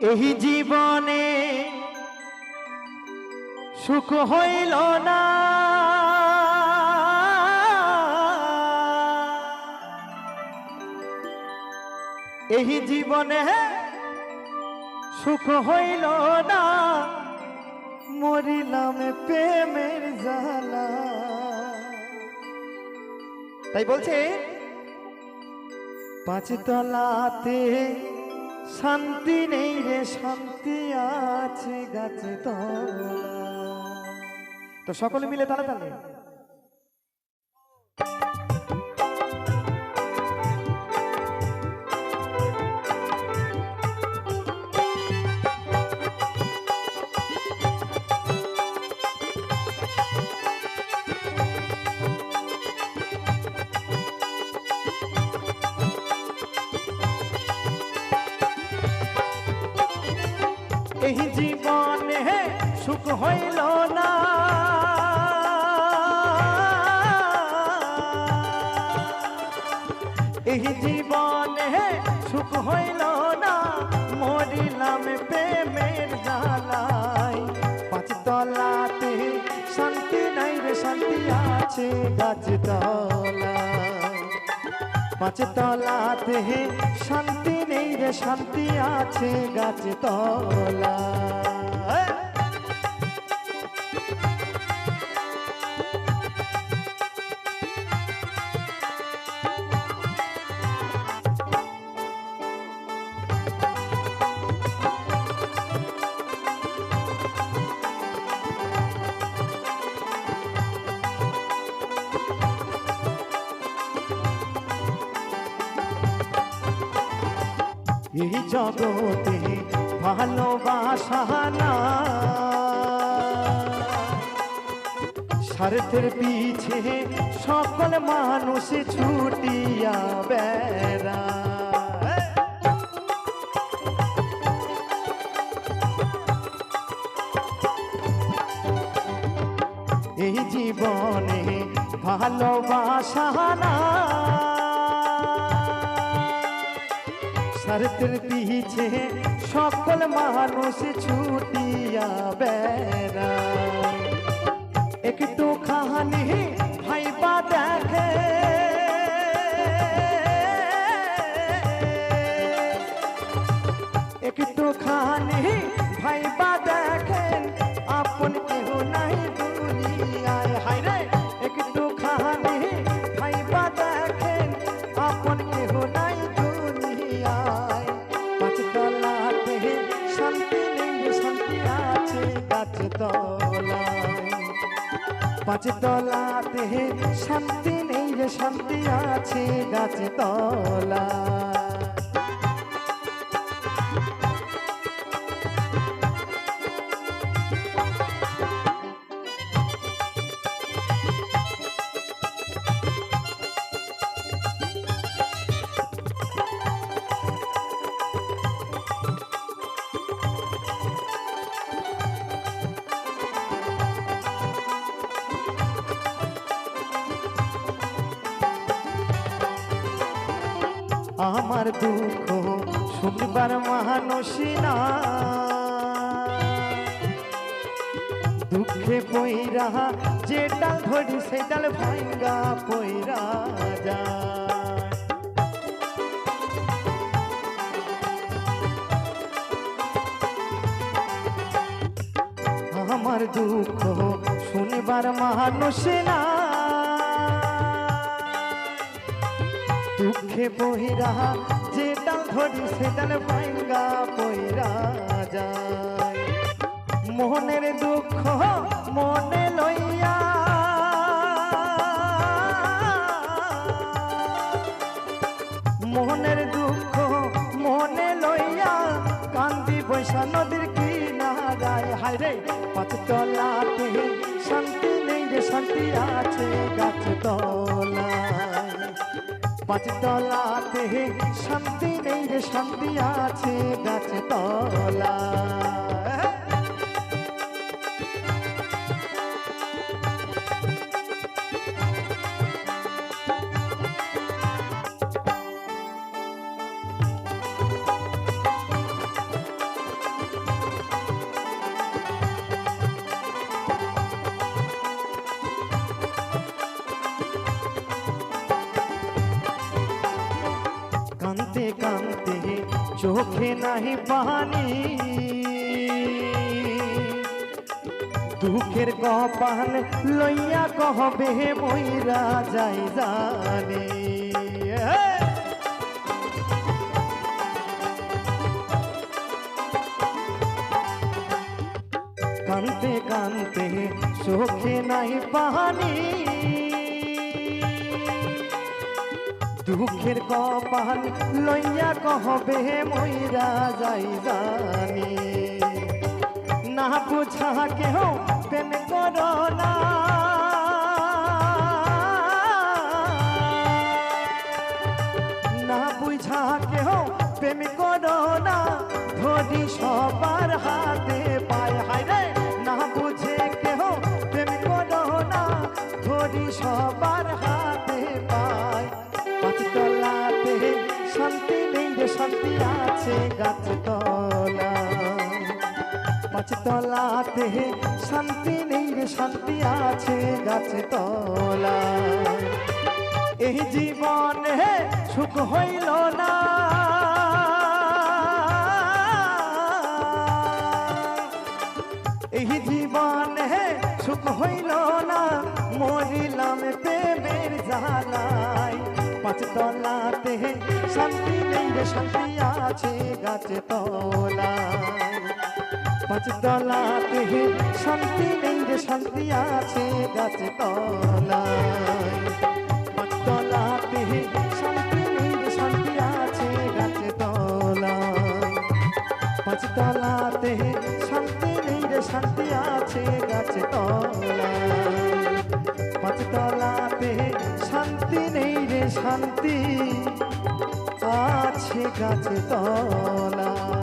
এই জীবনে সুখ হইল না। এই জীবনে সুখ হইল না। মরিলাম প্রেমের জালা তাই বলছে পাঁচতলাতে শান্তি নেই রে শান্তি আছে গাছে তো সকলে মিলে তালে তালে। এই জীবনে সুখ হইল না। এই জীবনে সুখ হইল না। মরিলাম প্রেমের জ্বালাই পাঁচতলাতে শান্তি নাই রে, শান্তি আছে গাছ তলায়। পাঁচ তলাতে শান্তি নেই রে শান্তি আছে গাছ তলা এই জগতে ভালোবাসা না। স্বার্থের পিছে সকল মানুষ ছুটিয়া বেড়া এই জীবনে ভালোবাসা না। শরতের পিছে সকল মানুষ ছুটিয়া বেড়া একটু খাহানি ভাইবা দেখে। একটু খানি ভাইবা দেখেন আপন কেহ নাই পাঁচতলাতে শান্তি নেই রে শান্তি আছে গাছ তলায়। আমার দুঃখ শুনবার মানুষ না। দুঃখে পইরা যে ডাল ধরি, সে ডাল ভাঙ্গা পইরা যায়। আমার দুঃখ শুনবার মানুষ না। দুঃখে বহিরা যে ডাল ধরি সে ডাল পইরা যায়। মোহনের দুঃখ মনে লইয়া মোহনের দুঃখ মনে লইয়া কান্দি বৈশা নদীর কিনারায়। হায় রে পাঁচ তলাতে শান্তি নেই রে, শান্তি আছে গাছ তলায়। পাঁচ তলাতে শান্তি নেই রে শান্তি আছে গাছ তলায়। চোখে নাহি পানি। দুঃখের কপাল লইয়া কহবে মইরা যাই জানি। কানতে কানতে চোখে নাই পানি। দুঃখের কপাল লইয়া কহবে মইরা যাই জানি। না বুঝা কেহ প্রেম করো না। বুঝা কেহ প্রেম করো না। ধরি সবার হাতে শান্তি আছে গাছ তলা পাঁচতলাতে শান্তি নেই রে, শান্তি আছে গাছ তলা এই জীবনে সুখ হইল না। এই জীবনে সুখ হইল না। মরিলাম প্রেমের জালাই পাঁচতলাতে শান্তি রে শান্তি আছে গাছ তলায়। পাঁচতলাতে শান্তি নেই রে, শান্তি আছে গাছ তলায়। পাঁচতলাতে শান্তি নেই রে, শান্তি আছে গাছ তলায়। পাঁচতলাতে শান্তি নেই রে, শান্তি আছে গাছ পাঁচতলাতে শান্তি নেই শান্তি আছে গাছ তলায়